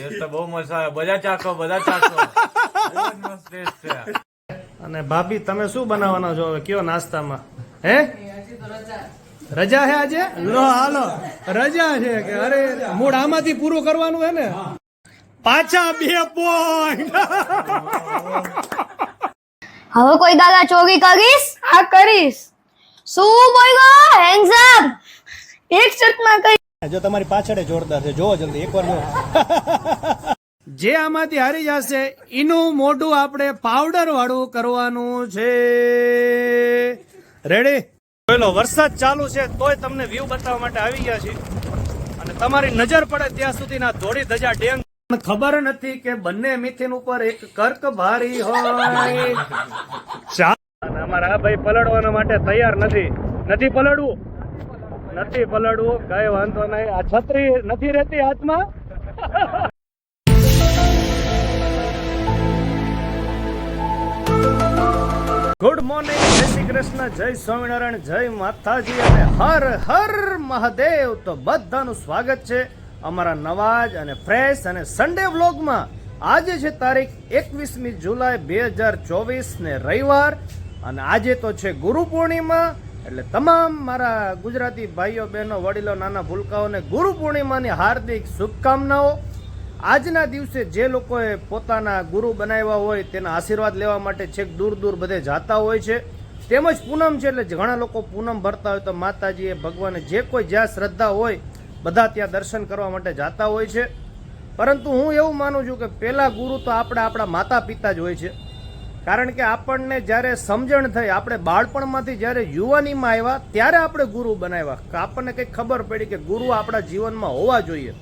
Test બહુ મસ્ત આવે. બધા ચાખો બધા ચાખો. મસ્ત ટેસ્ટ છે. અને ભાભી તમે શું બનાવવાના છો હવે? કયો નાસ્તામાં? હે? રજા હે આજે? લો હાલો. રજા છે કે? અરે મૂળ આમાંથી પૂરું કરવાનું હે ને? પાછા બે પોઈન્ટ હવે કોઈ દાદા ચોરી કરીશ? હા કરીશ. શું બોલ્યો? હેન્ડ્સ અપ એક શર્ટમાં કઈ જો તમારી પાછળ જોરદાર છે જોવો જલ્દી એકવાર જો જે આમાંથી હારી જશે એનું મોઢું આપણે પાવડર વાળું કરવાનું છે. રેડી પેલો વરસાદ ચાલુ છે તોય તમને વ્યૂ બતાવવા માટે આવી ગયા છે અને તમારી નજર પડે ત્યાં સુધી ના ધોળી ધજા ડેંગ ખબર નથી કે બંને મિથિન ઉપર એક કર્ક ભારી હોય. અમારા આ ભાઈ પલડવાના માટે તૈયાર નથી. નથી પલળવું. નથી પલળવું, કઈ વાંધો નહીં. આ છત્રી નથી રહેતી હાથમાં? ગુડ મોર્નિંગ જય શ્રી કૃષ્ણ, જય સ્વામિનારાયણ, જય માતાજી અને હર હર મહાદેવ. તો બધાનું સ્વાગત છે અમારા નવાજ અને ફ્રેશ અને સન્ડે વ્લોગમાં આજે છે તારીખ એકવીસમી જુલાઈ બે હજાર ચોવીસ ને રવિવાર અને આજે તો છે ગુરુ પૂર્ણિમા. એટલે તમામ મારા ગુજરાતી ભાઈઓ, બહેનો, વડીલો, નાના ભૂલકાઓને ગુરુ પૂર્ણિમાની હાર્દિક શુભકામનાઓ. આજના દિવસે જે લોકોએ પોતાના ગુરુ બનાવ્યા હોય તેના આશીર્વાદ લેવા માટે છેક દૂર દૂર બધે જાતા હોય છે. તેમજ પૂનમ છે એટલે ઘણા લોકો પૂનમ ભરતા હોય તો માતાજીએ, ભગવાને જે કોઈ જ્યાં શ્રદ્ધા હોય બધા ત્યાં દર્શન કરવા માટે જાતા હોય છે. પરંતુ હું એવું માનું છું કે પહેલાં ગુરુ તો આપણા આપણા માતા પિતા જ હોય છે. કારણ કે આપણને જ્યારે સમજણ થઈ આપણે બાળપણમાંથી જ્યારે યુવાનીમાં આવ્યા ત્યારે આપણે ગુરુ બનાવ્યા. કે આપણને કંઈક ખબર પડી કે ગુરુ આપણા જીવનમાં હોવા જોઈએ.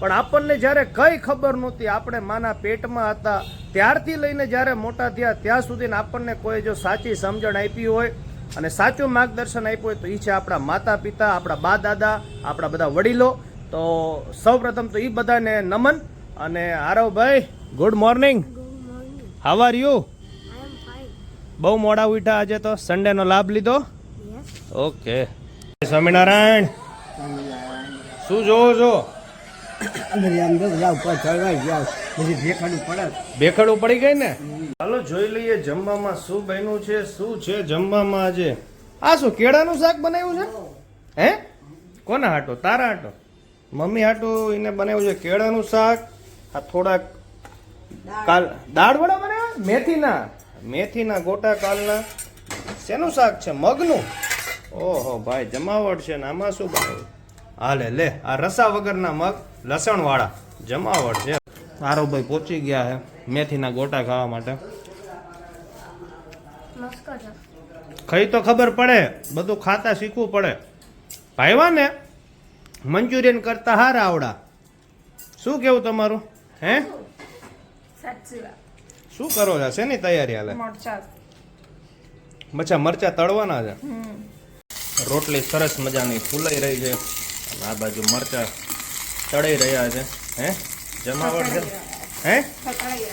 પણ આપણને જ્યારે કઈ ખબર નહોતી આપણે માના પેટમાં હતા. ત્યારથી લઈને જ્યારે મોટા થયા ત્યાં સુધી આપણને કોઈ જો સાચી સમજણ આપી હોય અને સાચું માર્ગદર્શન આપ્યું હોય તો એ છે આપણા માતા પિતા આપણા બા દાદા આપણા બધા વડીલો. તો સૌપ્રથમ તો એ બધાને નમન અને આરવભાઈ good morning. How are you બહુ મોડા ઉઠ્યા આજે તો સન્ડેનો લાભ લીધો. ઓકે. સ્વામિનારાયણ શું જોવો છો? ભેખડું પડી ગઈ ને? ચાલો જોઈ લઈએ જમવામાં શું બન્યું છે શું છે જમવામાં આજે? આ શું કેળાનું શાક બનાવ્યું છે? હે? કોના હાટો? તારા હાટો? મમ્મી હાટો એને બનાવ્યું છે કેળાનું શાક આ થોડાક કાલ દાળ વડા બનાવ્યા? મેથીના? મેથીના ગોટા કાલના. શેનું શાક છે? મગનું? ઓહો, ભાઈ, જમાવટ છે ને આમાં શું બનાવ્યું હાલે, લે, આ રસા વગરના મગ લસણ વાળા જમાવટ છે. આરોભાઈ પહોંચી ગયા છે મેથીના ગોટા ખાવા માટે. ખાઈ તો ખબર પડે, બધું ખાતા શીખવું પડે. ભાઈવા ને મંચુરિયન કરતા હાર આવડા. શું કેવું તમારું? હે? શું કરો છો? શેની તૈયારી હાલે? મચ્છા મરચા તળવાના છે? રોટલી સરસ મજાની ફૂલાઈ રહી છે. આ બાજુ મરચા તળાઈ રહ્યા છે. હે? જમાવટ છે? હે?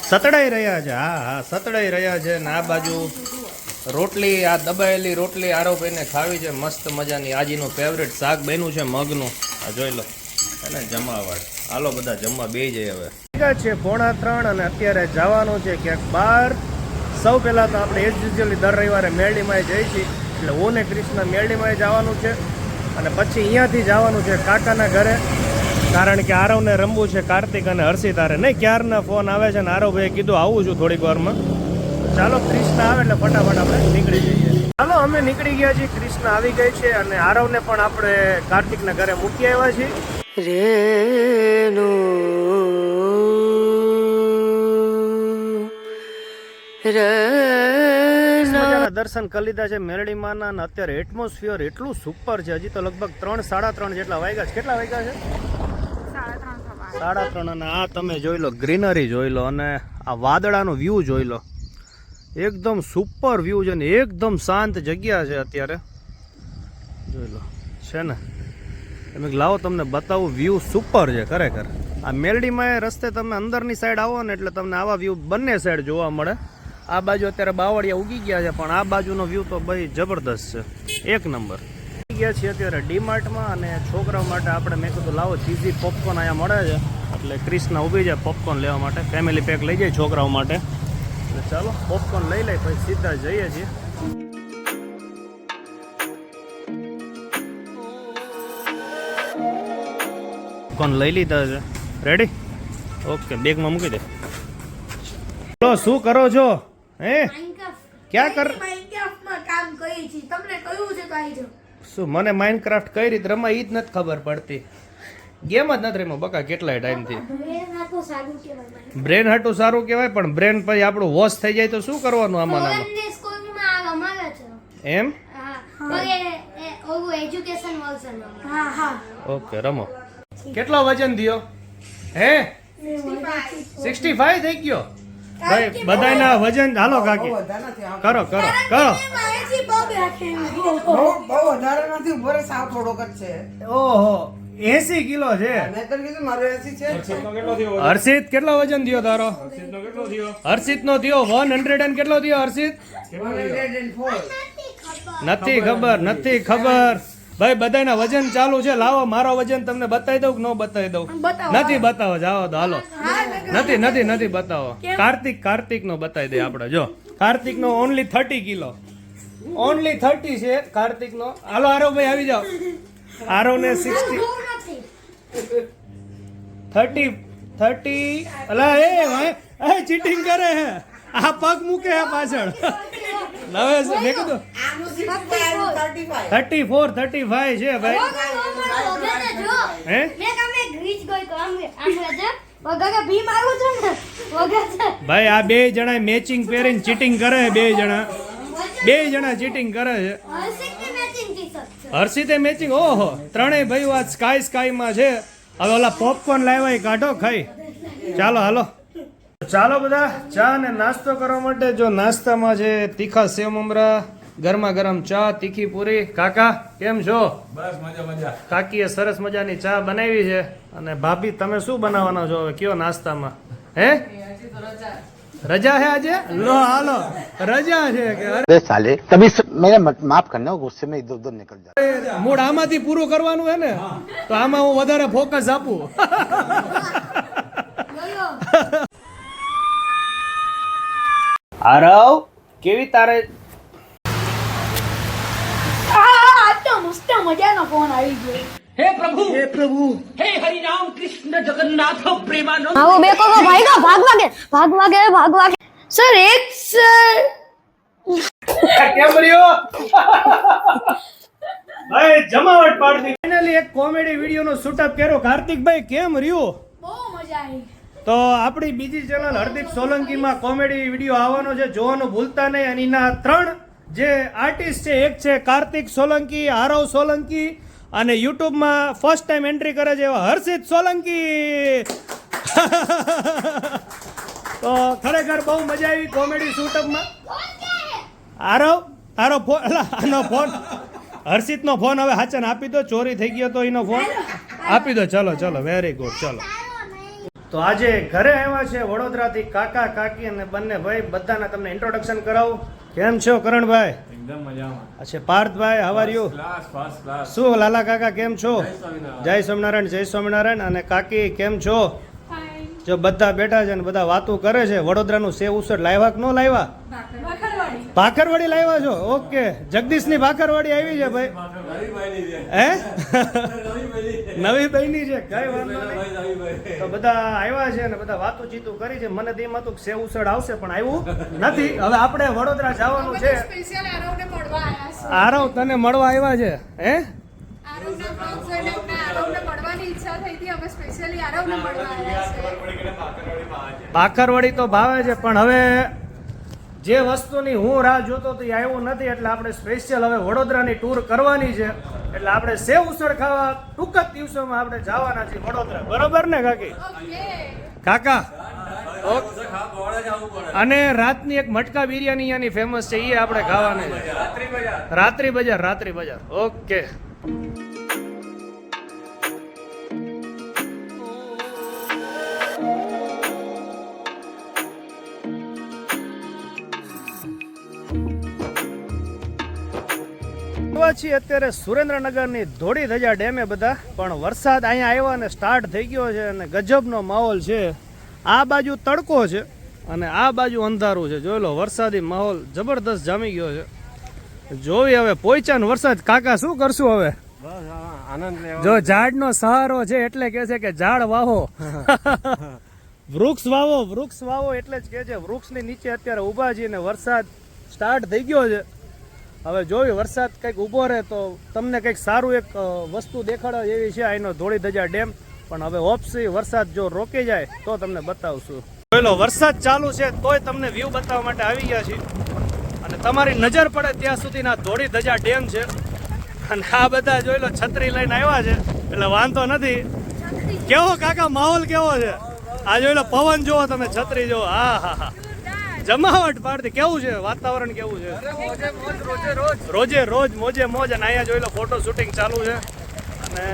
સતડાઈ રહ્યા છે. હા હા સતડાઈ રહ્યા છે. ને આ બાજુ રોટલી આ દબાયેલી રોટલી આરોપીને ખાવી છે. મસ્ત મજાની આજીનું ફેવરેટ શાક બન્યું છે મગનું. આ જોઈ લો. અને જમાવટ. હાલો બધા જમવા બે જઈએ હવે. છે પોણા ત્રણ અને અત્યારે જવાનું છે ક્યાંક બહાર સૌ પહેલાં તો આપણે એજ યુઝ્યુઅલી દર રવિવારે મેરડીમાં જઈએ છીએ. એટલે હું ને કૃષ્ણ મેરડીમાં જવાનું છે અને પછી અહીંયાથી જવાનું છે કાકાના ઘરે. કારણ કે આરવને રમવું છે કાર્તિક અને હર્ષિતારે. નહીં, ક્યારના ફોન આવે છે ને આરવભાઈએ કીધું, આવું છું થોડીક વારમાં. ચાલો, કૃષ્ણ આવે એટલે ફટાફટ આપણે નીકળી જઈએ. ચાલો, અમે નીકળી ગયા છીએ. કૃષ્ણ આવી ગઈ છે અને આરવને પણ આપણે કાર્તિકના ઘરે મૂકી આવ્યા છીએ. સરસ દર્શન કરી લીધા છે મેરડીમાંના અને અત્યારે એટમોસ્ફિયર એટલું સુપર છે. હજી તો લગભગ ત્રણ સાડા ત્રણ જેટલા વાગ્યા છે. કેટલા વાગ્યા છે? સાડા ત્રણ અને આ તમે જોઈ લો ગ્રીનરી જોઈ લો અને આ વાદળાનો વ્યૂ જોઈ લો. એકદમ સુપર વ્યૂ છે ને એકદમ શાંત જગ્યા છે અત્યારે. જોઈ લો છે ને? એમ લાવો તમને બતાવું વ્યૂ સુપર છે ખરેખર. આ મેરડીમાં એ રસ્તે તમે અંદરની સાઈડ આવો ને એટલે તમને આવા વ્યૂ બંને સાઈડ જોવા મળે. આ બાજુ અત્યારે બાવળિયા ઉગી ગયા છે, પણ આ બાજુનો વ્યૂ તો ભાઈ જબરદસ્ત છે. એક નંબર. ગયા છીએ અત્યારે ડીમાર્ટમાં અને છોકરાઓ માટે આપણે મેં કીધું, લાવો ચીઝી પોપકોર્ન અહીંયા મળે છે. એટલે ક્રિષ્ના ઊભી જાય પોપકોર્ન લેવા માટે. ફેમિલી પેક લઈ જાય છોકરાઓ માટે. એટલે ચાલો પોપકોર્ન લઈ લઈ પછી સીધા જઈએ છીએ. પોપકોર્ન લઈ લીધા છે. રેડી ઓકે બેગમાં મૂકી દે. શું કરો છો? હે? ક્યાં કર માઇનક્રાફ્ટમાં કામ કરી છે. તમને કયું છે કાઈ જો શું મને માઇનક્રાફ્ટ કઈ રીતે રમાય ઈ જ નથી ખબર પડતી. ગેમ જ નથી રમ્યો બકા કેટલાય ટાઈમથી બ્રેન હાટું સારું કહેવાય પણ બ્રેન પછી આપણું વોશ થઈ જાય તો શું કરવાનું આમાં એમ? ઓકે રમો. કેટલો વજન થયો હે? સિક્સટી ફાઈવ થઈ ગયો? ભાઈ બધાના વજન હાલો કાકી. કરો કરો કરો. માહિતી પગ રાખે બહુ બહુ વધારે નથી ઊભો સાવ થોડોક જ છે. ઓહો એસી કિલો છે. મેં તો કીધું મારો એસી છે. હર્ષિત કેટલો વજન થયો તારો? હર્ષિત નો થયો? વન હંડ્રેડ એન્ડ કેટલો થયો હર્ષિત? 104. નથી ખબર નથી ખબર. ભાઈ બધાના વજન ચાલુ છે. લાવો મારો વજન તમને બતાવી દઉં કે ન બતાવી દઉં? નથી બતાવો જાઓ તો હાલો. નથી નથી નથી બતાવો. કાર્તિક કાર્તિક નો બતાવી દે આપણે જો. કાર્તિક નો only thirty kilo. Only thirty છે કાર્તિક નો હાલો આરવ ભાઈ આવી જાઓ. આરવ ને સિક્સટી થર્ટી થર્ટી અલા એ ચીટિંગ કરે હે. આ પગ મૂકે હે પાછળ. નવે છે મેં કીધું આનું 65, આનું 35. થર્ટી ફોર થર્ટી ફાઈવ છે ભાઈ હે ભાઈ આ બે જણા મેચિંગ પહેરીને ચીટિંગ કરે છે બે જણા. બે જણા ચીટિંગ કરે છે. હર્ષિતે મેચિંગ ઓહો ત્રણેય ભાઈઓ આ સ્કાય સ્કાયમાં છે. હવે ઓલા પોપકોર્ન લાવ્યા એ કાઢો ખાઈ. ચાલો હાલો. ચાલો બધા ચા અને નાસ્તો કરવા માટે જો નાસ્તામાં છે તીખા સેવ મમરા ગરમા ગરમ ચા તીખી પૂરી. કાકા કેમ છો? બસ મજા મજા. કાકીએ સરસ મજાની ચા બનાવી છે અને ભાભી તમે શું બનાવવાના છો હવે? કયો નાસ્તામાં? હે? રજા હે આજે? લો હાલો. રજા છે કે અરે. સાલે. કભી મેને માફ કરના ગુસ્સે મે ઇધર ઉધર નીકળ જાય મૂડ આમાંથી પૂરું કરવાનું હે ને? તો આમાં હું વધારે ફોકસ આપું. આરવ કેવી તારે? મજાનો ફોન આવી ગયો. આવો બે કોકો ભાઈ ભાગવા કે ભાગવા કે ભાગવા કે સર એક સર કેમ રહ્યો? ભાઈ જમાવટ પાડતી. ફાઇનલી એક કોમેડી વીડિયો નો શૂટઅપ કર્યો. કાર્તિકભાઈ કેમ રહ્યો? બહુ મજા આવી. તો આપણી બીજી ચેનલ હરદીપ સોલંકીમાં કોમેડી વીડિયો આવવાનો છે. જોવાનું ભૂલતા નહીં. અને એના ત્રણ જે આર્ટિસ્ટ છે, એક છે કાર્તિક સોલંકી, આરવ સોલંકી અને યુટ્યુબમાં ફર્સ્ટ ટાઈમ એન્ટ્રી કરે છે એવા હર્ષિત સોલંકી. તો ખરેખર બહુ મજા આવી કોમેડી શૂટઅપમાં. આરવ આરવ ફોન આનો ફોન. હર્ષિતનો ફોન હવે હાચન આપી દો. ચોરી થઈ ગયો તો એનો ફોન. આપી દો. ચલો ચલો. વેરી ગુડ ચલો. તો આજે ઘરે આવ્યા છે વડોદરાથી કાકા કાકી અને બંને ભાઈ. બધાના તમને ઇન્ટ્રોડક્શન કરાવું. કેમ છો કરણભાઈ? એકદમ મજામાં. અચ્છા પાર્થભાઈ યુ ક્લાસ ફર્સ્ટ ક્લાસ શું લાલા કાકા કેમ છો? જય સ્વામિનારાયણ. જય સ્વામિનારાયણ અને કાકી કેમ છો? જો બધા બેઠા છે ને બધા વાતો કરે છે વડોદરાનું સેવ ઉસળ લાવ્યા કે ન લાવ્યા ભાખરવાડી. લાવ્યા છો? ઓકે. જગદીશની ભાખરવાડી આવી છે ભાઈ. હે? નવી બહેની છે? કઈ વાંધો નહીં. તો બધા આવ્યા છે ને બધા વાતો ચીતું કરી છે. મને તેમ હતું કે સેવ ઉસળ આવશે પણ આવ્યું નથી. હવે આપણે વડોદરા જવાનું છે. આરવ તને મળવા આવ્યા છે? હે? હતી. ભાખરવડી તો ભાવે છે પણ હવે જે વસ્તુની હું રાહ જોતો તો આવ્યું નથી, એટલે આપણે સ્પેશિયલ હવે વડોદરાની ટૂર કરવાની છે. એટલે આપણે સેવ ઉસળ ખાવા ટૂંક જ દિવસોમાં આપણે જવાના છીએ વડોદરા. બરોબર ને, કાકી? કાકા? અને રાતની એક મટકા બિરયાની અહીંયાની ફેમસ છે એ આપણે ખાવાની છે. રાત્રિ બજાર. રાત્રિ બજાર ઓકે આવ્યા છીએ અત્યારે સુરેન્દ્રનગરની ધોળી ધજા ડેમે બધા પણ વરસાદ અહીંયા આવ્યો અને સ્ટાર્ટ થઈ ગયો છે અને ગજબનો માહોલ છે. આ બાજુ તડકો છે અને આ બાજુ અંધારું છે. જોઈ લો વરસાદી માહોલ જબરદસ્ત જામી ગયો છે. જોવી હવે પોઈચા વરસાદ કાકા શું કરશું હવે? જો ઝાડનો સહારો છે એટલે કે છે કે ઝાડ વાવો. વૃક્ષ વાવો વૃક્ષ વાવો એટલે જ કે છે વૃક્ષની નીચે અત્યારે ઊભા છીએ ને વરસાદ સ્ટાર્ટ થઈ ગયો છે. હવે જોયું, વરસાદ કંઈક ઊભો રહે તો તમને કંઈક સારું એક વસ્તુ દેખાડો એવી છે અહીંનો ધોળી ધજા ડેમ. પણ હવે ઓપસી, વરસાદ જો રોકી જાય, તો તમને બતાવશું. જોઈ લો વરસાદ ચાલુ છે, તોય તમને વ્યૂ બતાવવા માટે આવી ગયા છીએ. અને તમારી નજર પડે ત્યાં સુધીના ધોળી ધજા ડેમ છે. અને આ બધા જોઈ લો છત્રી લઈને આવ્યા છે, એટલે વાંધો નથી. કેવો કાકા, માહોલ કેવો છે? આ જોઈ લો પવન જુઓ તમે, છત્રી જુઓ. હા હા હા. જમાવટ પાડતી. કેવું છે? વાતાવરણ કેવું છે? રોજે રોજ. મોજે મોજ. અને અહીંયા જોઈ લો ફોટો શૂટિંગ ચાલુ છે. અને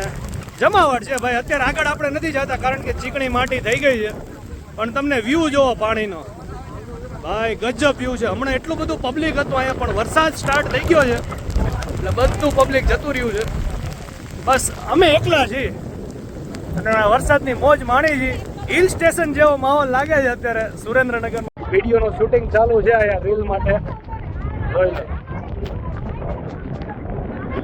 જમાવટ છે ભાઈ. અત્યારે આગળ આપણે નથી જતા કારણ કે ચીકણી માટી થઈ ગઈ છે. પણ તમને વ્યૂ જોવો પાણીનો. ભાઈ ગજબ વ્યૂ છે. હમણાં એટલું બધું પબ્લિક હતું અહીંયા પણ વરસાદ સ્ટાર્ટ થઈ ગયો છે. એટલે બધું પબ્લિક જતું રહ્યું છે. બસ અમે એકલા છીએ. અને આ વરસાદની મોજ માણી છીએ. હિલ સ્ટેશન જેવો માહોલ લાગે છે અત્યારે સુરેન્દ્રનગરમાં. વિડીયોનું શૂટિંગ ચાલુ છે અહીંયા રીલ માટે.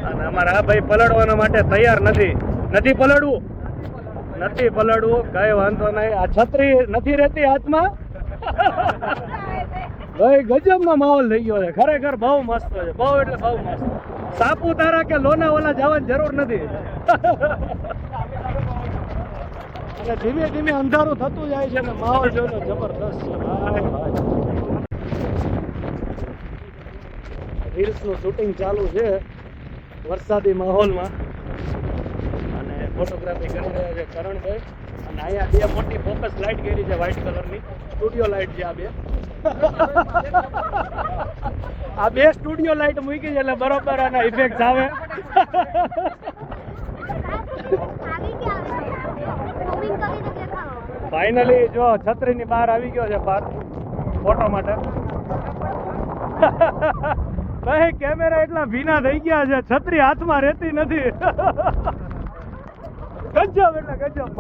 અને અમારા આ ભાઈ પલળવાના માટે તૈયાર નથી. નથી પલળવું? નથી પલળવું, કઈ વાંધો નહીં. આ છત્રી નથી રહેતી હાથમાં? ભાઈ, ગજબનો માહોલ થઈ ગયો છે. ખરેખર બહુ મસ્ત છે. બહુ એટલે બહુ મસ્ત. સાપુતારા કે લોનાવાલા જવાની જરૂર નથી. અને ધીમે ધીમે અંધારું થતું જાય છે અને માહોલ જોઈને જબરદસ્ત છે. રીલ્સનું શૂટિંગ ચાલુ છે વરસાદી માહોલમાં. અને ફોટોગ્રાફી કરી રહ્યા છે કરણભાઈ. અને અહીંયા બે મોટી ફોકસ લાઇટ કરી છે વ્હાઇટ કલરની સ્ટુડિયો લાઇટ છે આ બે. આ બે સ્ટુડિયો લાઇટ મૂકી છે એટલે બરોબર આના ઇફેક્ટ આવે. ફાઇનલી જો છત્રીની બહાર આવી ગયો છે બહાર ફોટો માટે. ભાઈ કેમેરા એટલા ભીના થઈ ગયા છે છત્રી હાથમાં રહેતી નથી. ગજબ એટલે ગજબ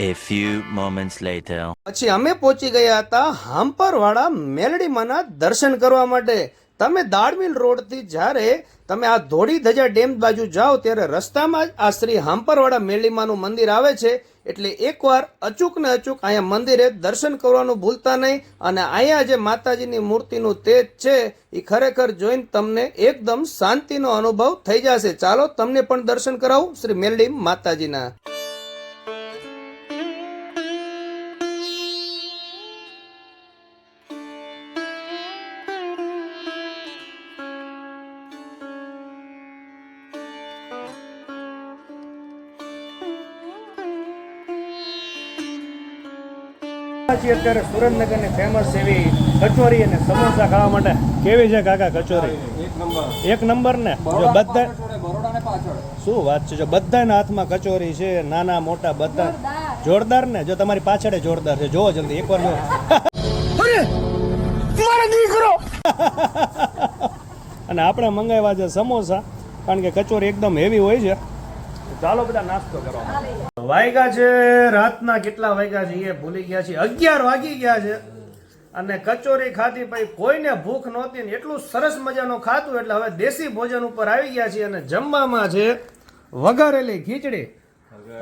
A few moments later. પછી અમે પહોંચી ગયા હતા હાંપરવાળા મેલડીમાના દર્શન કરવા માટે. તમે દાળમિલ રોડથી જ્યારે તમે આ ધોળી ધજા ડેમ બાજુ જાઓ ત્યારે રસ્તામાં જ આ શ્રી હાંપરવાળા મેલીમાનું મંદિર આવે છે. એટલે એકવાર અચૂક ને અચૂક અહીંયા મંદિરે દર્શન કરવાનું ભૂલતા નહીં અને અહીંયા જે માતાજીની મૂર્તિનું તેજ છે એ ખરેખર જોઈને તમને એકદમ શાંતિનો અનુભવ થઈ જશે. ચાલો તમને પણ દર્શન કરાવું શ્રી મેલડી માતાજીના. અત્યારે સુરેન્દ્રનગરની ફેમસ એવી કચોરી અને સમોસા ખાવા માટે કેવી છે કાકા કચોરી? એક નંબર. ને? જો બધા શું વાત છે? જો બધાના હાથમાં કચોરી છે નાના મોટા બધા. જોરદાર. ને? જો તમારી પાછળ જોરદાર છે. જોવો જલ્દી એકવાર જો અને આપણે મંગાવ્યા છે સમોસા કારણ કે કચોરી એકદમ હેવી હોય છે. ચાલો બધા નાસ્તો કરો વાગ્યા છે રાતના કેટલા વાગ્યા છે એ ભૂલી ગયા છે અગિયાર વાગી ગયા છે અને કચોરી ખાધી પછી કોઈને ભૂખ નહોતી ને એટલું સરસ મજાનું ખાતું એટલે હવે દેશી ભોજન ઉપર આવી ગયા છીએ અને જમવામાં છે વઘારેલી ખીચડી.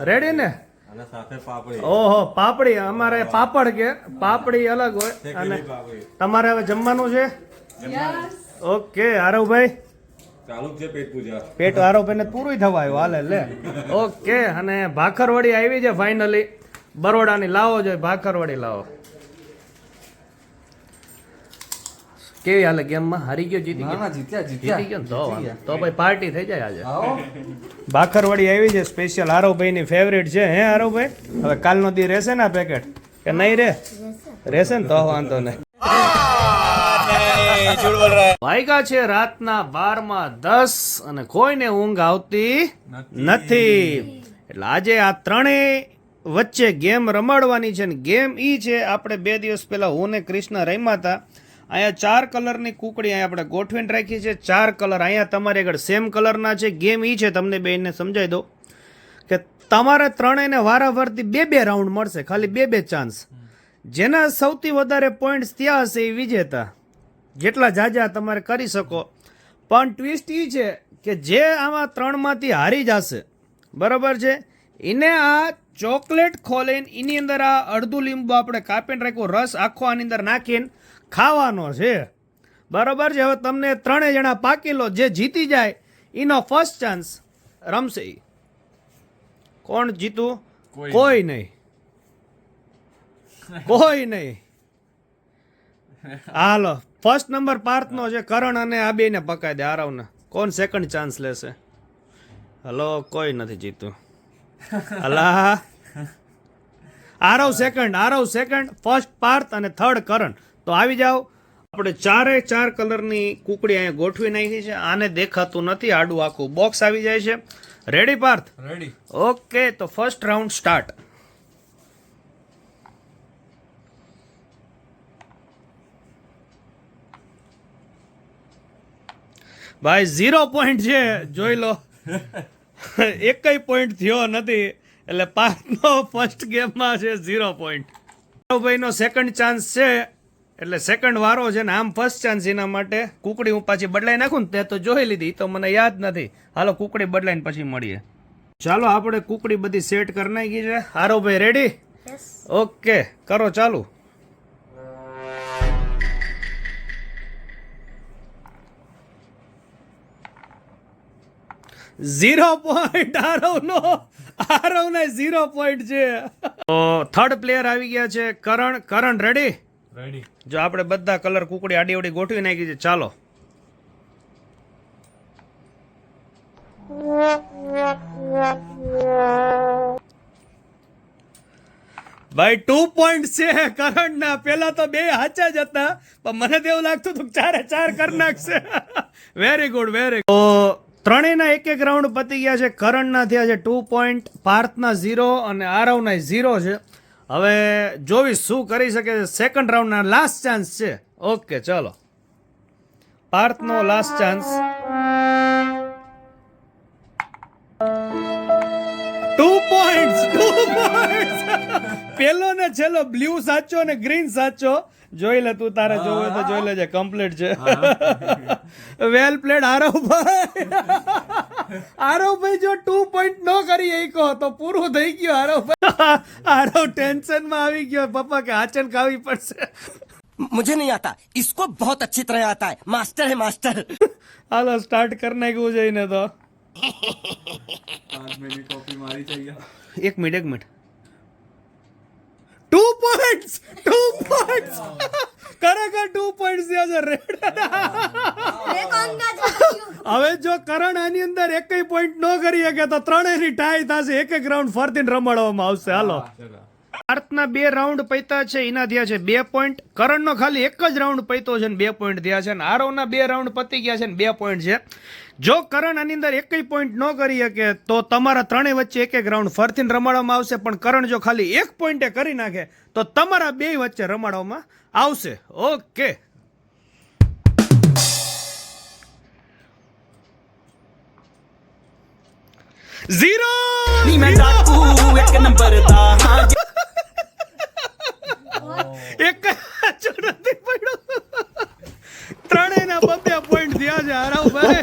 રેડી ને? અને પાપડી. ઓહો પાપડી. અમારે પાપડ કે પાપડી અલગ હોય. અને તમારે હવે જમવાનું છે? ઓકે આરવભાઈ ચાલુ છે પેટ પૂજા. પેટ હારો પેને પૂરું થવા આવ્યું હાલે લે. ઓકે અને ભાખરવડી આવી છે ફાઇનલી બરોડાની લાવો જોઈએ ભાખરવડી લાવો. કેવી હાલે ગેમમાં? હારી ગયો જીતી ગયો? જીતી ગયો તો તો ભાઈ પાર્ટી થઈ જાય આજે. ભાખરવાડી આવી છે સ્પેશિયલ હારોભાઈ ની ફેવરેટ છે. હે હારોભાઈ હવે કાલનો દી રહેશે ને આ પેકેટ કે નહીં રે? રહેશે ને? તો વાંધો નહીં. વાયગા છે રાતના બારમાં દસ અને કોઈને ઊંઘ આવતી નથી. એટલે આજે આ ત્રણેય વચ્ચે ગેમ રમાડવાની છે ને ગેમ ઈ છે આપણે બે દિવસ પહેલા હું ને કૃષ્ણ રમ્યા હતા. અહીંયા ચાર કલરની કુકડી અહીંયા આપણે ગોઠવીને રાખી છે. ચાર કલર અહીંયા તમારી આગળ સેમ કલરના છે. ગેમ એ છે તમને બેને સમજાવી દો કે તમારે ત્રણેયને વારાફરતી બે બે રાઉન્ડ મળશે. ખાલી બે બે ચાન્સ જેના સૌથી વધારે પોઈન્ટ્સ ત્યાં હશે એ વિજેતા. જેટલા જાજા તમારે કરી શકો. પણ ટ્વિસ્ટ એ છે કે જે આમાં ત્રણમાંથી હારી જશે બરાબર છે? એને આ ચોકલેટ ખોલીને એની અંદર આ અડધું લીંબુ આપણે કાપીને રાખ્યું રસ આખો આની અંદર નાખીને ખાવાનો છે. બરાબર છે? હવે તમને ત્રણેય જણા પાકી લો જે જીતી જાય એનો ફર્સ્ટ ચાન્સ રમશે. કોણ જીતું? કોઈ કોઈ નહીં. કોઈ નહીં. હાલો ફર્સ્ટ નંબર પાર્થનો છે કરણ અને આ બેને પકાય દે આરવને કોણ સેકન્ડ ચાન્સ લેશે? હલો કોઈ નથી જીતું. અલા Aarav second Aarav second first Parth અને થર્ડ કરણ. તો આવી જાઓ. આપણે ચારે ચાર કલરની કુકડી અહીંયા ગોઠવી નાખી છે. આને દેખાતું નથી આડું આખું બોક્સ આવી જાય છે. રેડી પાર્થ? રેડી ઓકે તો ફર્સ્ટ રાઉન્ડ સ્ટાર્ટ ભાઈ ઝીરો પોઈન્ટ છે જોઈ લો. એકય પોઈન્ટ થયો નથી એટલે પાર્ટનો ફર્સ્ટ ગેમમાં છે ઝીરો પોઈન્ટ ભાઈનો સેકન્ડ ચાન્સ છે એટલે સેકન્ડ વારો છે ને આમ ફર્સ્ટ ચાન્સ એના માટે. કુકડી હું પાછી બદલાઈ નાખું ને તે તો જોઈ લીધી તો મને યાદ નથી. હાલો કુકડી બદલાઈને પછી મળીએ. ચાલો આપણે કુકડી બધી સેટ કરી નાખી છે. હારો ભાઈ રેડી ઓકે કરો ચાલુ. ઝીરો પોઈન્ટ આરવનો. આરવને ઝીરો પોઈન્ટ છે. થર્ડ પ્લેયર આવી ગયા છે કરણ. કરણ રેડી રેડી જો આપણે બધા કલર કુકડી આડી અવડી ગોઠવી નાખી છે ચાલો. ભાઈ ટુ પોઈન્ટ છે કરણ ના પેલા તો બે હાચા જ હતા પણ મને તો એવું લાગતું હતું ચારે ચાર કરી નાખશે. વેરી ગુડ વેરી તો ત્રણેયના એક એક રાઉન્ડ પતી ગયા છે. કરણના થયા છે ટુ પોઈન્ટ પાર્થના ઝીરો અને આરવના ઝીરો છે. હવે જોવી શું કરી શકે છે. સેકન્ડ રાઉન્ડના લાસ્ટ ચાન્સ છે. ઓકે ચલો. પાર્થનો last chance two points two points પેલો ને છેલ્લો બ્લુ સાચો ને ગ્રીન સાચો. જોઈ લે તું તારે જોવું હોય તો જોઈ લેજે કમ્પ્લીટ છે વેલ પ્લેડ આરવભાઈ આરવભાઈ જો ટુ પોઈન્ટ નો કરી શક્યો તો પૂરું થઈ ગયું આરવભાઈ આરવ ટેન્શન માં આવી ગયો પપ્પા કે આચન ખાવી પડશે मुझे नहीं आता इसको बहुत अच्छी तरह आता है मास्टर है मास्टर હાલો સ્ટાર્ટ કરી નાખ્યું જઈને તો પાંચ મિનિટ કોપી મારી चाहिए એક મિનિટ એક minute two points two points ખરેખર ટુ પોઈન્ટ્સ થયા છે રેડ હવે જો કરણ આની અંદર એકય પોઈન્ટ ન કરી શકે તો ત્રણેયની ટાઈ થશે એક એક રાઉન્ડ ફરતીને રમાડવામાં આવશે હાલો ભારતના બે રાઉન્ડ પૈતા છે એના થયા છે બે પોઈન્ટ કરણનો ખાલી એક જ રાઉન્ડ પૈતો છે ને બે પોઈન્ટ થયા છે અને આરવના બે રાઉન્ડ પતી ગયા છે ને બે પોઈન્ટ છે જો કરણ આની અંદર એકય પોઈન્ટ ન કરી શકે તો તમારા ત્રણેય વચ્ચે એક એક રાઉન્ડ ફરતીને રમાડવામાં આવશે પણ કરણ જો ખાલી એક પોઈન્ટે કરી નાખે તો તમારા બે વચ્ચે રમાડવામાં આવશે. ઓકે. ઝીરો એક ત્રણેયના બબ્યા પોઈન્ટ થયા છે હરાવભાઈ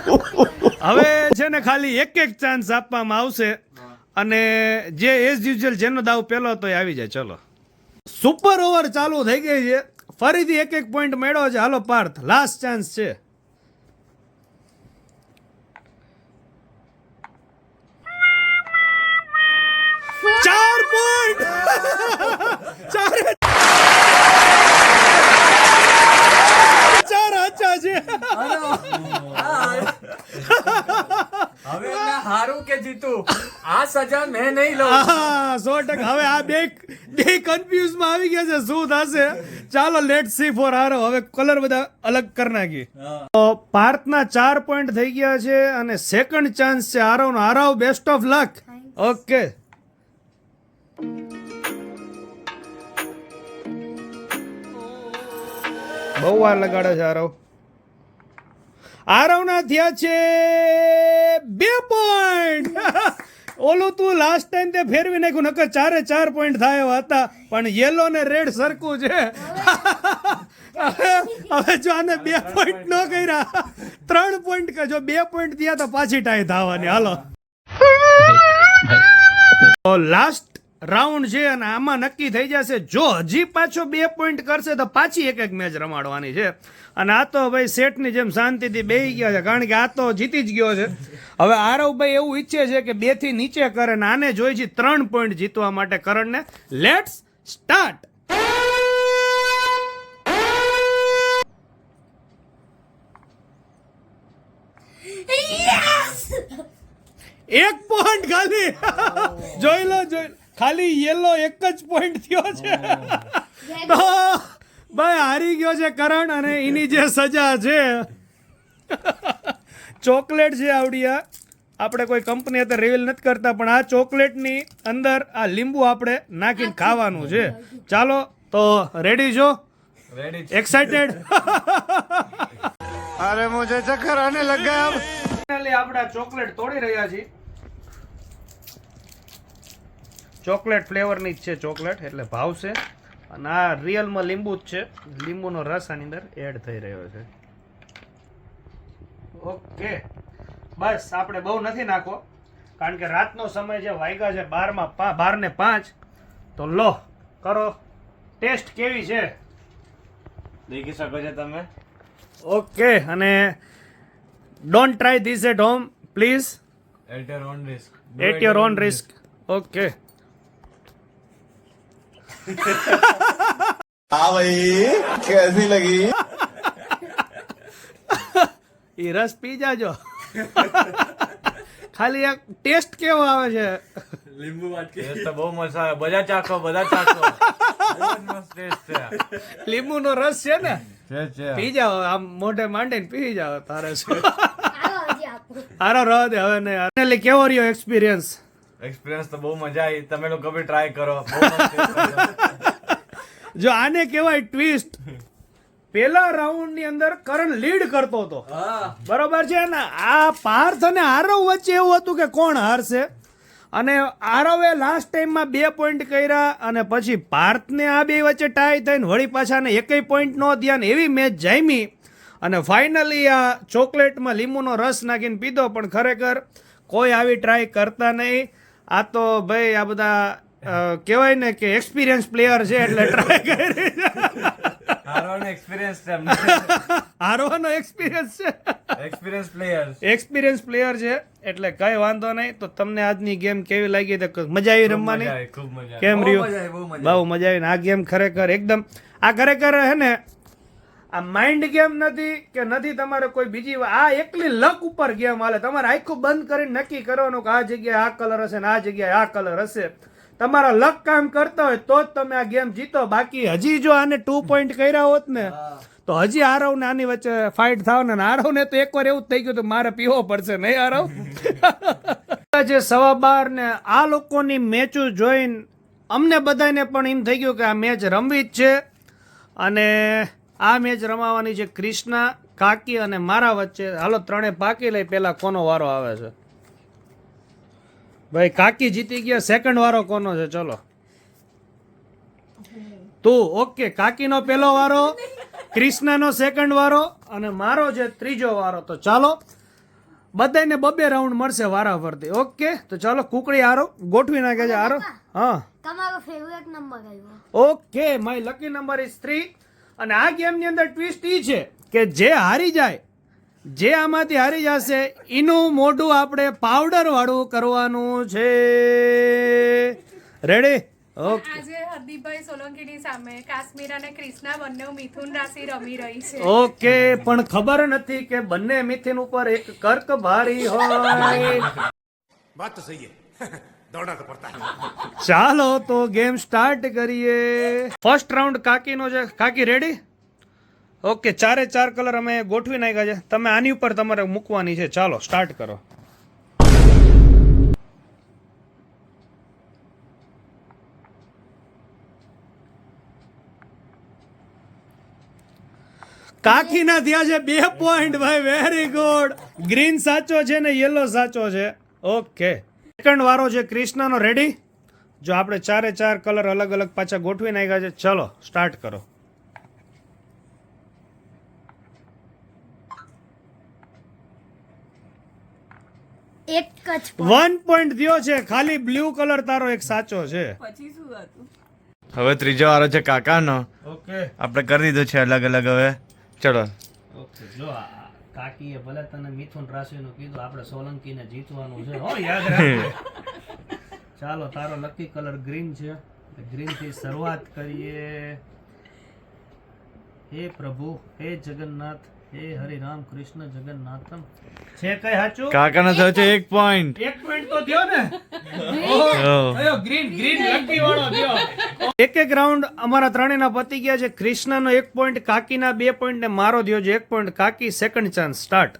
હવે છે ને ખાલી એક એક ચાન્સ આપવામાં આવશે અને જે એઝ યુઝ્યુઅલ જેનો દાવ પેલો હતો એ આવી જાય. ચલો. સુપર ઓવર ચાલુ થઈ ગઈ છે. ફરીથી એક એક પોઈન્ટ મેળવો છે. હાલો, પાર્થ લાસ્ટ ચાન્સ છે. ચાર પોઈન્ટ ચાર ચાર છે હવે મેં હારું કે જીતું? આ સજા મેં નહીં લઉં. સો ટકા. હવે આ બે બે કન્ફ્યુઝમાં આવી ગયા છે. શું થશે? ચાલો લેટ સી ફોર હારો. હવે કલર બધા અલગ કરી નાખી તો પાર્થના ચાર પોઈન્ટ થઈ ગયા છે અને સેકન્ડ ચાન્સ છે હારવ નો હારવ બેસ્ટ ઓફ લક ઓકે બહુ વાર લગાડે છે આરવ આરવના થયા છે બે પોઈન્ટ ઓલું તું લાસ્ટ ટાઈમ તે ફેરવી નાખ્યું નકર ચારે ચાર પોઈન્ટ થાય એવા હતા. પણ યેલો ને રેડ સરખું છે. હવે જો આને બે પોઈન્ટ ન કર્યા ત્રણ પોઈન્ટ જો બે પોઈન્ટ થયા તો પાછી ટાઈ થવાની. હાલો. લાસ્ટ રાઉન્ડ છે અને આમાં નક્કી થઈ જશે. જો હજી પાછો બે પોઈન્ટ કરશે તો પાછી એક એક મેચ રમાડવાની છે. અને આ તો ભાઈ સેટની જેમ શાંતિથી બેહી ગયા છે કારણ કે આ તો જીતી જ ગયો છે. હવે આરવભાઈ એવું ઈચ્છે છે કે બેથી નીચે કરે ને આને જોઈ છે ત્રણ પોઈન્ટ જીતવા માટે કરણને લેટ્સ સ્ટાર્ટ એક પોઈન્ટ ખાલી. જોઈ લો જોઈ લો. ખાલી યેલો એક જ પોઈન્ટ થયો છે. તો ભાઈ હારી ગયો છે કરણ અને એની જે સજા છે. ચોકલેટ છે આવડિયા આપણે કોઈ કંપની અત્યારે રિવીલ નથી કરતા પણ આ ચોકલેટની અંદર આ લીંબુ આપણે નાખીને ખાવાનું છે. ચાલો તો રેડી છો? રેડી એક્સાઇટેડ અરે મુજે ચક્કર આને લગા ફાઇનલી આપણે ચોકલેટ તોડી રહ્યા છીએ. ચોકલેટ ફ્લેવરની જ છે ચોકલેટ એટલે ભાવશે અને આ રિયલમાં લીંબુ જ છે. લીંબુનો રસ આની અંદર એડ થઈ રહ્યો છે. ઓકે બસ આપણે બહુ નથી નાખો કારણ કે રાતનો સમય છે વાગ્યા છે બારમાં બાર ને પાંચ. તો લો કરો. ટેસ્ટ કેવી છે? દેખી શકો છો તમે. ઓકે અને don't try this at home please at your own risk at your own risk okay हाँ भाई कैसी लगी એ રસ પી જાજો ખાલી એક ટેસ્ટ કેવો આવે છે લીંબુ વાટકી તો બહુ મજા આવે બધા ચાખો બધા ચાખો બહુ જ મસ્ત ટેસ્ટ છે લીંબુનો રસ છે ને છે છે પી જાઓ આમ મોઢે માંડીને પી જાઓ તારે છે આવો હજી આપો હારો રહો દે હવે ને ફાઇનલી કેવો રહ્યો એક્સપિરિયન્સ એક્સપિરિયન્સ તો બહુ મજા આવી. તમે લોકો બી ટ્રાય કરો. જો આને કહેવાય ટ્વિસ્ટ પેલા રાઉન્ડની અંદર કરણ લીડ કરતો હતો. બરોબર છે ને? આ પાર્થ અને આરવ વચ્ચે એવું હતું કે કોણ હારશે? અને આરવે લાસ્ટ ટાઈમમાં બે પોઈન્ટ કર્યા અને પછી પાર્થને આ બે વચ્ચે ટાઈ થઈને વળી પાછા ને એકેય પોઈન્ટ નો ધ્યાન એવી મેચ જામી. અને ફાઇનલી આ ચોકલેટમાં લીંબુનો રસ નાખીને પીધો પણ ખરેખર કોઈ આવી ટ્રાય કરતા નહીં. આ તો ભાઈ આ બધા કહેવાય ને કે એક્સપિરિયન્સ પ્લેયર છે એટલે ટ્રાય કરી. હારવાનો એક્સપિરિયન્સ છે હારવાનો એક્સપિરિયન્સ છે. એક્સપિરિયન્સ પ્લેયર એક્સપિરિયન્સ પ્લેયર છે એટલે કઈ વાંધો નહીં. તો તમને આજની ગેમ કેવી લાગી તો મજા આવી રમવાની. કેમ રહ્યું? બહુ મજા બહુ મજા આવી ને આ ગેમ ખરેખર એકદમ આ ખરેખર હે ને આ માઇન્ડ ગેમ નથી કે નથી તમારે કોઈ બીજી આ એકલી લક ઉપર ગેમ હાલે. તમારે આખું બંધ કરીને નક્કી કરવાનું કે આ જગ્યાએ આ કલર હશે ને આ જગ્યાએ આ કલર હશે. તમારા લક કામ કરતા હોય તો જ તમે આ ગેમ જીતો. બાકી હજી જો આને ટુ પોઈન્ટ કર્યા હોત ને તો હજી હારવ ને આની વચ્ચે ફાઇટ થાવ ને હારવ ને તો એકવાર એવું જ થઈ ગયું તો મારે પીવો પડશે નહીં હારવ? જે સવા બાર ને આ લોકોની મેચો જોઈને અમને બધાને પણ એમ થઈ ગયું કે આ મેચ રમવી જ છે. અને આ મેચ રમાવાની છે ક્રિષ્ના કાકી અને મારા વચ્ચે. હાલો ત્રણે પાકી લઈ પેલા કોનો વારો આવે છે? ભાઈ કાકી જીતી ગયા સેકન્ડ વારો કોનો છે? ચલો. તું ઓકે કાકીનો પહેલો વારો ક્રિષ્નાનો સેકન્ડ વારો અને મારો છે ત્રીજો વારો. તો ચાલો બધાને બબે રાઉન્ડ મળશે વારા ફરતી ઓકે તો ચાલો કુકડી હારો ગોઠવી નાખે છે આરો હા. તમારો ફેવરેટ નંબર આવ્યો. Okay my lucky number is three અને આ ગેમની અંદર ટ્વિસ્ટ એ છે કે જે હારી જાય જે આમાંથી હારી જશે એનું મોઢું આપણે પાવડર વાળું કરવાનું છે. રેડી ઓકે આજે હરદીપભાઈ સોલંકીની સામે કાશ્મીર અને ક્રિષ્ના બંને મિથુન રાશિ રમી રહી છે. ઓકે પણ ખબર નથી કે બંને મિથુન ઉપર એક કર્ક ભારી હોય. ચાલો તો ગેમ સ્ટાર્ટ કરીએ. ફર્સ્ટ રાઉન્ડ કાકીનો છે. કાકી રેડી ઓકે ચારે ચાર કલર અમે ગોઠવી નાખ્યા છે. તમે આની ઉપર તમારે મૂકવાની છે. ચાલો સ્ટાર્ટ કરો. કાકીના થયા છે બે પોઈન્ટ ભાઈ વેરી ગુડ ગ્રીન સાચો છે ને યલો સાચો છે. ઓકે સેકન્ડ વારો છે ક્રિષ્નાનો રેડી જો આપણે ચારે ચાર કલર અલગ અલગ પાછા ગોઠવી નાખ્યા છે ચલો સ્ટાર્ટ કરો. એક જ વન પોઈન્ટ થયો છે ખાલી બ્લુ કલર તારો એક સાચો છે. હવે ત્રીજો વારો છે કાકાનો. ઓકે આપણે કરી દીધું છે અલગ અલગ હવે. ચલો. ઓકે જો કાકીએ ભલે તને મિથુન રાશિનું કીધું આપણે સોલંકીને જીતવાનું છે. હો યાદ રાખ ચાલો તારો લકી કલર ગ્રીન છે. ગ્રીનથી શરૂઆત કરીએ. હે પ્રભુ હે જગન્નાથ હે હરે રામ કૃષ્ણ જગન્નાથમ. છે કઈ સાચું? કાકાનો થયો છે એક પોઈન્ટ એક પોઈન્ટ તો થયો ને? ગ્રીન ગ્રીન લકી વાળો થયો. એક એક રાઉન્ડ અમારા ત્રણેયના પતી ગયા છે. કૃષ્ણનો એક પોઈન્ટ કાકીના બે પોઈન્ટ ને મારો થયો છે. એક પોઈન્ટ કાકી સેકન્ડ ચાન્સ સ્ટાર્ટ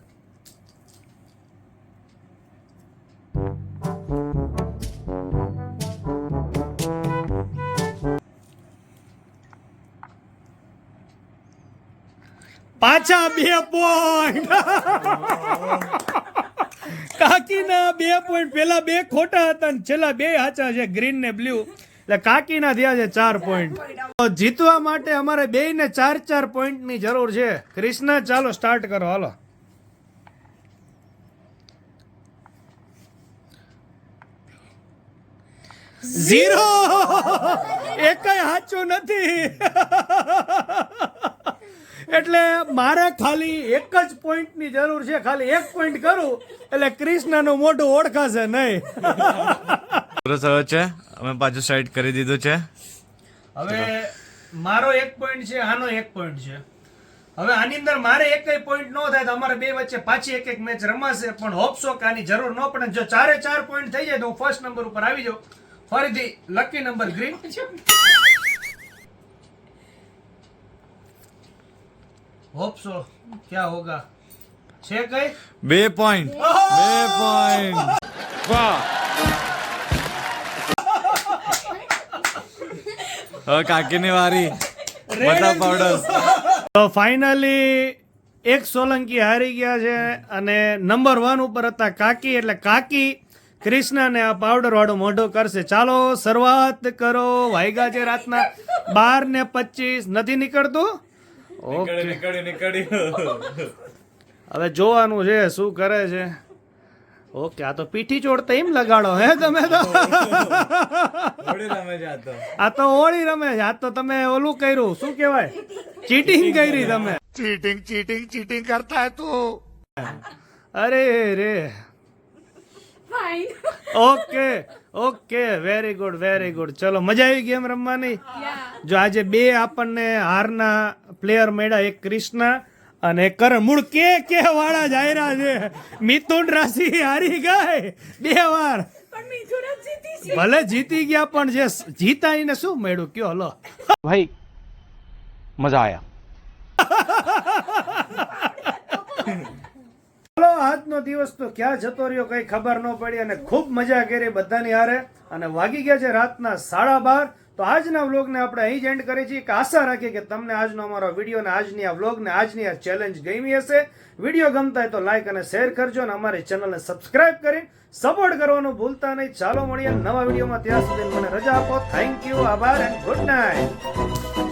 પાછા બે પોઈન્ટ કાકીના બે પોઈન્ટ પેલા બે ખોટા હતા ને છેલ્લા બે સાચા છે ગ્રીન ને બ્લુ એટલે કાકીના થયા છે ચાર પોઈન્ટ જીતવા માટે અમારે બે ને ચાર ચાર પોઈન્ટની જરૂર છે. કૃષ્ણ, ચાલો સ્ટાર્ટ કરો, હાલો. ઝીરો એકય સાચું નથી. એટલે મારે ખાલી એક જ પોઈન્ટની જરૂર છે. ખાલી એક પોઈન્ટ કરું એટલે કૃષ્ણનું મોઢું ઓળખાશે નહીં. સરસ થયો છે. અમે પાછું સાઈડ કરી દીધું છે. હવે મારો એક પોઈન્ટ છે આનો એક પોઈન્ટ છે. હવે આની અંદર મારે એક પોઈન્ટ ન થાય તો અમારે બે વચ્ચે પાછી એક એક મેચ રમાશે પણ હોપસો કે આની જરૂર ન પડે. જો ચારે ચાર પોઈન્ટ થઈ જાય તો હું ફર્સ્ટ નંબર ઉપર આવી જાઉં. ફરીથી લકી નંબર ગ્રીન હોપસો ક્યાં હોગા છે કઈ બે પોઈન્ટ બે પોઈન્ટ વાહ કાકીની વારી બટા પાવડર તો ફાઇનલી એક સોલંકી હારી ગયા છે અને નંબર વન ઉપર હતા કાકી એટલે કાકી કૃષ્ણને આ પાવડર વાળો મોઢો કરશે ચાલો શરૂઆત કરો વાયગા છે રાતના બાર ને પચીસ નથી નીકળતું હવે જોવાનું છે શું કરે છે. ઓકે આ તો પીઠી ચોડતા એમ લગાડો હે તમે તો? આ તો. ઓળી રમે આ તો તમે ઓલું કર્યું શું કેવાય ચીટિંગ કરી તમે. ચીટિંગ ચીટિંગ ચીટિંગ કરતા તું. અરે રે okay okay very good very good ચલો મજા આવી ગેમ રમવાની? જો આજે બે આપણને હારના પ્લેયર મળ્યા એક ક્રિષ્ના અને કર મૂળ કે કે વાળા જાયરા છે? મિથુન રાશિ હારી ગઈ બે વાર. ભલે જીતી ગયા પણ જે જીતાઈને શું મળ્યું? કયો હલો ભાઈ મજા આયા. ચલો આજનો દિવસ તો ક્યાં જતો રહ્યો કઈ ખબર ન પડી અને ખૂબ મજા કરી બધાની હારે. અને વાગી ગયા છે રાતના સાડા બાર. તો આજના વ્લોગને આપણે અહીં જ એન્ડ કરીએ છીએ. કે આશા રાખીએ કે તમને આજનો અમારો વીડિયો અને આજની આ વ્લોગ ને આજની આ ચેલેન્જ ગમી હશે. વીડિયો ગમતા હોય તો લાઇક અને શેર કરજો અને અમારી ચેનલને સબસ્ક્રાઇબ કરી સપોર્ટ કરવાનું ભૂલતા નહીં. ચાલો મળીએ નવા વિડીયોમાં ત્યાં સુધી મને રજા આપો. થેન્ક યુ આભાર એન્ડ ગુડ નાઇટ